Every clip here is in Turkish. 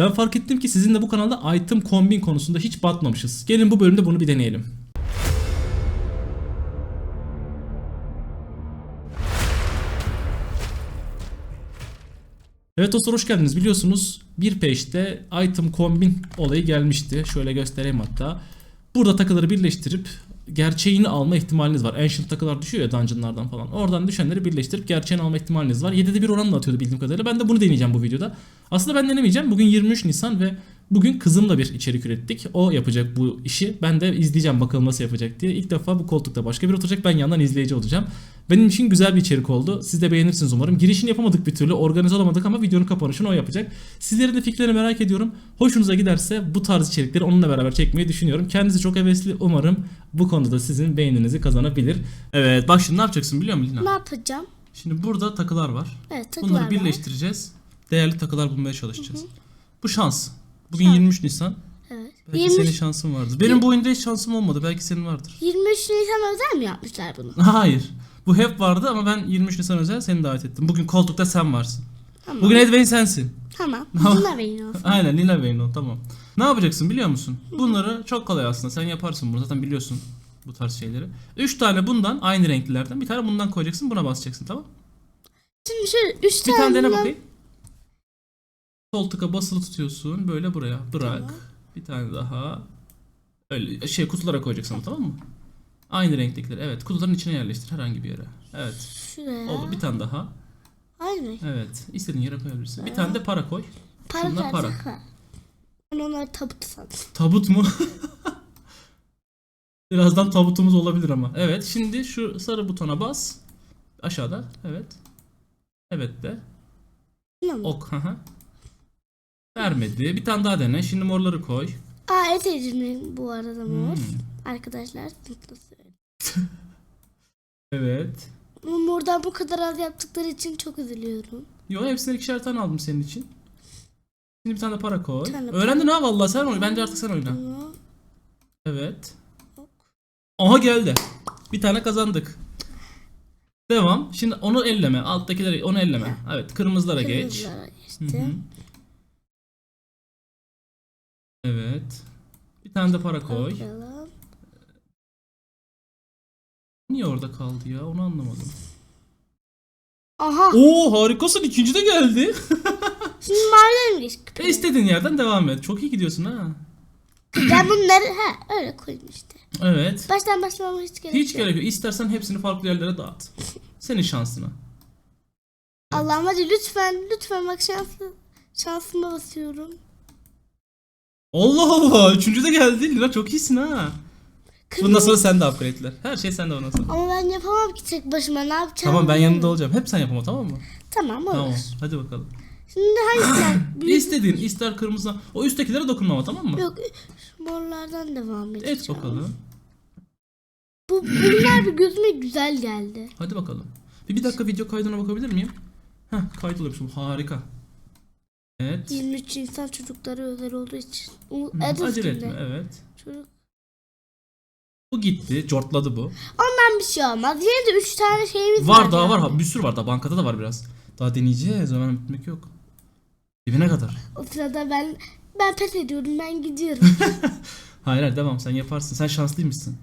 Ben fark ettim ki sizinle bu kanalda item kombin konusunda hiç batmamışız. Gelin bu bölümde bunu bir deneyelim. Evet dostlar hoş geldiniz. Biliyorsunuz bir page'de item kombin olayı gelmişti. Şöyle göstereyim hatta. Burada takıları birleştirip gerçeğini alma ihtimaliniz var. Ancient takılar düşüyor ya dungeonlardan falan. Oradan düşenleri birleştirip gerçeğini alma ihtimaliniz var. 7'de bir oranla atıyordu bildiğim kadarıyla. Ben de bunu deneyeceğim bu videoda. Aslında ben denemeyeceğim. Bugün 23 Nisan ve bugün kızımla bir içerik ürettik. O yapacak bu işi. Ben de izleyeceğim bakalım nasıl yapacak diye. İlk defa bu koltukta başka biri oturacak. Ben yandan izleyici olacağım. Benim için güzel bir içerik oldu. Siz de beğenirsiniz umarım. Girişini yapamadık bir türlü. Organize olamadık ama videonun kapanışını o yapacak. Sizlerin de fikirlerini merak ediyorum. Hoşunuza giderse bu tarz içerikleri onunla beraber çekmeyi düşünüyorum. Kendisi çok hevesli. Umarım bu konuda da sizin beğeninizi kazanabilir. Evet bak şimdi ne yapacaksın biliyor musun Ne Lina? yapacağım? Şimdi burada takılar var. Evet takılar Bunları var. birleştireceğiz. Değerli takılar bulmaya çalışacağız. Bu şans. Bugün Şans. 23 Nisan. Evet. Belki 23, senin şansın vardır. Benim bu oyunda hiç şansım olmadı. Belki senin vardır. 23 Nisan özel mi yapmışlar bunu? Hayır. Bu hep vardı ama ben 23 Nisan özel seni davet ettim. Bugün koltukta sen varsın. Tamam. Bugün Edwin sensin. Tamam. Benim olsun. Aynen Lina Bey'in tamam. Ne yapacaksın biliyor musun? Bunları çok kolay aslında. Sen yaparsın bunu zaten biliyorsun bu tarz şeyleri. 3 tane bundan aynı renklilerden bir tane bundan koyacaksın buna basacaksın tamam? Şimdi şöyle 3 Bir tane, tane dene bundan- bakayım. Sol tıka basılı tutuyorsun böyle buraya bırak. Tamam. Bir tane daha. Öyle şey kutulara koyacaksın ama, tamam mı? Aynı renktekileri evet kutuların içine yerleştir herhangi bir yere. Evet Şuraya. olur bir tane daha. Aynı. Evet istediğin yere koyabilirsin. Bir tane de para koy. Para Şundan para. Ben onları tabut sandım. Tabut mu? Birazdan tabutumuz olabilir ama. Evet şimdi şu sarı butona bas. Aşağıda. Evet. Evet de. Tamam? Ok. hı. Vermedi. Bir tane daha dene. Şimdi morları koy. Aa et edilmeyin bu arada mor. Hmm. Arkadaşlar söyleyeyim. Evet. Mordan bu kadar az yaptıkları için çok üzülüyorum. Yo hepsini ikişer tane aldım senin için. Şimdi bir tane de para koy. Bir tane Öğrendin ha vallahi sen oyna. Bence artık sen oyna. Evet. Aha geldi. Bir tane kazandık. Devam. Şimdi onu elleme. Alttakileri onu elleme. Evet kırmızılara geç. kırmızılara Hı geçtim. hı. Evet. Bir tane de para koy. Bakalım. Niye orada kaldı ya? Onu anlamadım. Aha. Oo harikasın. ikinci de geldi. Şimdi geçtik? e istediğin yerden devam et. Çok iyi gidiyorsun ha. ben bunları ha öyle koydum işte. Evet. Baştan başlamama hiç gerek Hiç yok. gerek yok. İstersen hepsini farklı yerlere dağıt. Senin şansına. Allah'ım hadi lütfen lütfen bak şanslı şansıma basıyorum. Allah Allah. Üçüncü de geldi. Lina çok iyisin ha. Bundan sonra sen de upgrade'ler. Her şey sende ondan sonra. Ama ben yapamam ki tek başıma ne yapacağım? Tamam ben yanında olacağım. Hep sen yapama tamam mı? Tamam olur. Tamam. Hadi bakalım. Şimdi hangisinden? Büyük... İstediğin ister kırmızı. O üsttekilere dokunma ama tamam mı? Yok morlardan devam edeceğim. Et bakalım. Bu bunlar bir gözüme güzel geldi. Hadi bakalım. Bir, bir dakika video kaydına bakabilir miyim? Heh kaydoluyormuş bu harika. Evet. 23 insan çocuklara özel olduğu için. Hı, Acele etme evet. Çocuk. Bu gitti. Cortladı bu. Ondan bir şey olmaz. Yine de 3 tane şeyimiz Var var. daha yani. var. Ha, Bir sürü var daha. Bankada da var biraz. Daha deneyeceğiz. Hemen bitmek yok. Dibine kadar. O sırada ben ben pes ediyorum. Ben gidiyorum. Hayır hayır devam. Sen yaparsın. Sen şanslıymışsın.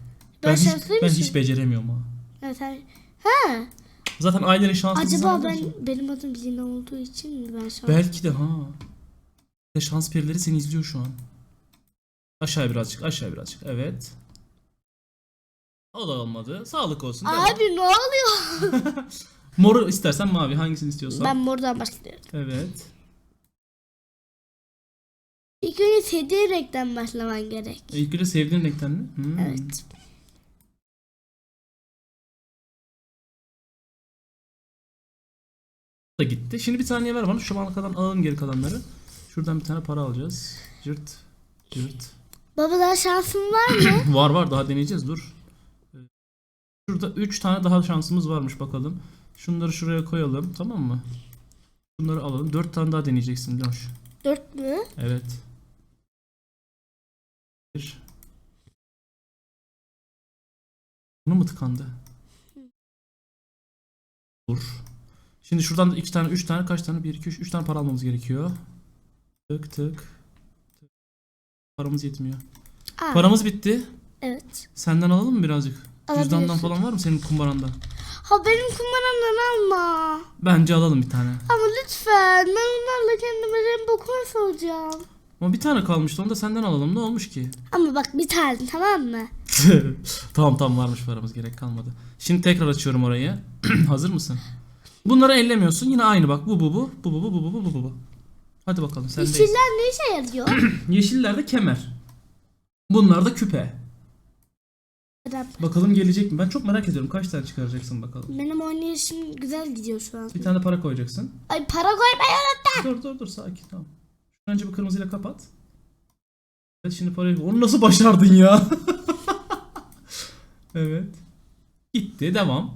Ben hiç, şanslıymışım. ben hiç beceremiyorum ha. evet, sen... Ha. Zaten ailenin şanslısı Acaba ben musun? benim adım Lina olduğu için mi ben şans? Belki de ha. Şans perileri seni izliyor şu an. Aşağı birazcık, aşağı birazcık. Evet. O da olmadı. Sağlık olsun. devam. Abi ne oluyor? Moru istersen mavi hangisini istiyorsan. Ben mordan başlıyorum. Evet. İlk önce sevdiğin renkten başlaman gerek. İlk önce sevdiğin renkten mi? Hmm. Evet. da gitti. Şimdi bir saniye ver bana. Şu ana kadar alalım geri kalanları. Şuradan bir tane para alacağız. Cırt. Cırt. Baba daha şansın var mı? Var var daha deneyeceğiz dur. Şurada 3 tane daha şansımız varmış bakalım. Şunları şuraya koyalım tamam mı? Bunları alalım. 4 tane daha deneyeceksin Loş. Dört mü? Evet. Bir. Bunu mu tıkandı? Dur. Şimdi şuradan da 2 tane 3 tane kaç tane? 1 2 3 3 tane para almamız gerekiyor. Tık tık. Paramız yetmiyor. Aa, Paramız bitti. Evet. Senden alalım mı birazcık? Cüzdandan falan var mı senin kumbaranda? Ha benim kumaramdan alma. Bence alalım bir tane. Ama lütfen ben onlarla kendime rainbow coins alacağım. Ama bir tane kalmıştı onu da senden alalım. Ne olmuş ki? Ama bak bir tane tamam mı? tamam tamam varmış paramız gerek kalmadı. Şimdi tekrar açıyorum orayı. Hazır mısın? Bunları ellemiyorsun. Yine aynı bak. Bu bu bu. Bu bu bu bu bu bu bu bu. Hadi bakalım sendeyiz. Yeşiller ne işe yarıyor? Yeşiller de kemer. Bunlar da küpe. Bakalım gelecek mi? Ben çok merak ediyorum. Kaç tane çıkaracaksın bakalım. Benim oynayışım güzel gidiyor şu an. Bir tane para koyacaksın. Ay para koymayı unuttum. Dur dur dur sakin tamam. Önce bir kırmızıyla kapat. Evet şimdi parayı... Onu nasıl başardın ya? evet. Gitti devam.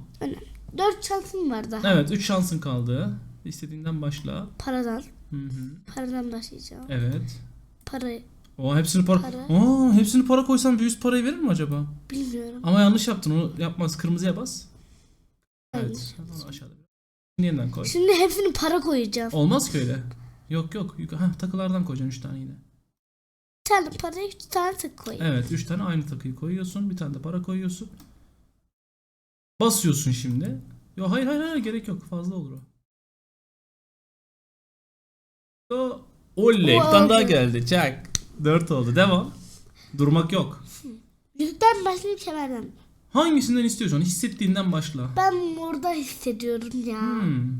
Dört şansım var daha. Evet 3 şansın kaldı. İstediğinden başla. Paradan. Hı hı. Paradan başlayacağım. Evet. Parayı O hepsini para... Para. Aa, hepsini para koysan bir yüz parayı verir mi acaba? bilmiyorum. Ama yanlış yaptın onu yapmaz. Kırmızıya bas. Evet. Onu aşağıda. Şimdi yeniden koy. Şimdi hepsini para koyacağım. Olmaz ki öyle. Yok yok. Yuk- Heh, takılardan koyacaksın 3 tane yine. Bir tane parayı üç tane tık koyayım. Evet 3 tane aynı takıyı koyuyorsun. Bir tane de para koyuyorsun. Basıyorsun şimdi. Yo hayır hayır hayır gerek yok. Fazla olur o. Yo, Oley bir tane daha geldi. Çak. 4 oldu. Devam. Durmak yok. Yüzükten başlayayım kemerden. Hangisinden istiyorsan hissettiğinden başla. Ben orada hissediyorum ya. Hmm.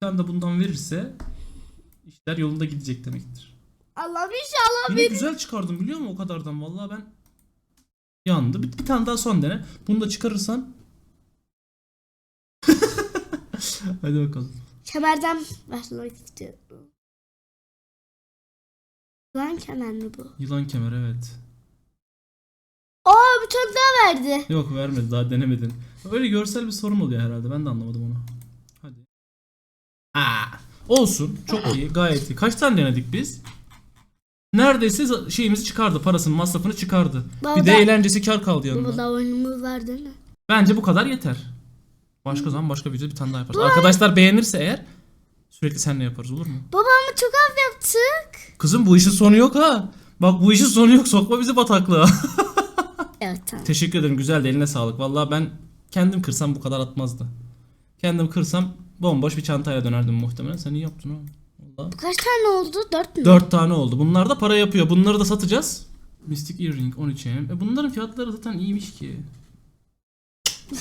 Tane de bundan verirse işler yolunda gidecek demektir. Allah'ım inşallah Yine benim. güzel çıkardım biliyor musun o kadardan vallahi ben yandı. Bir, bir tane daha son dene. Bunu da çıkarırsan Hadi bakalım. Kemerden başlamak istiyorum. Lan kemer mi bu? Yılan kemer evet. Aa bir tane daha verdi. Yok vermedi daha denemedin. Öyle görsel bir sorun oluyor herhalde. Ben de anlamadım onu. Hadi. Aa, olsun. Çok iyi. Gayet iyi. Kaç tane denedik biz? Neredeyse şeyimizi çıkardı. Parasını, masrafını çıkardı. Baba bir de eğlencesi kar kaldı yanında. Bu da oyunumuz var değil mi? Bence bu kadar yeter. Başka zaman başka video bir tane daha yaparız. Arkadaşlar beğenirse eğer sürekli seninle yaparız olur mu? Baba ama çok az yaptık. Kızım bu işin sonu yok ha. Bak bu işin sonu yok. Sokma bizi bataklığa. Evet tamam. Teşekkür ederim. Güzeldi. Eline sağlık. Vallahi ben kendim kırsam bu kadar atmazdı. Kendim kırsam bomboş bir çantaya dönerdim muhtemelen. Sen iyi yaptın ha. Vallahi. Bu kaç tane oldu? Dört mü? Dört tane oldu. Bunlar da para yapıyor. Bunları da satacağız. Mystic Earring 13 em. E bunların fiyatları zaten iyiymiş ki.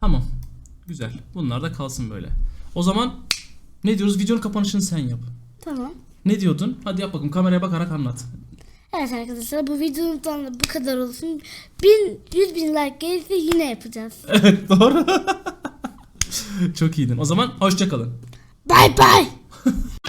tamam. Güzel. Bunlar da kalsın böyle. O zaman ne diyoruz? Videonun kapanışını sen yap. Tamam. Ne diyordun? Hadi yap bakalım. Kameraya bakarak anlat. Evet arkadaşlar bu videomuzdan da bu kadar olsun. Bin, yüz bin like gelirse yine yapacağız. Evet doğru. Çok iyiydin. O zaman hoşça kalın. Bye bye.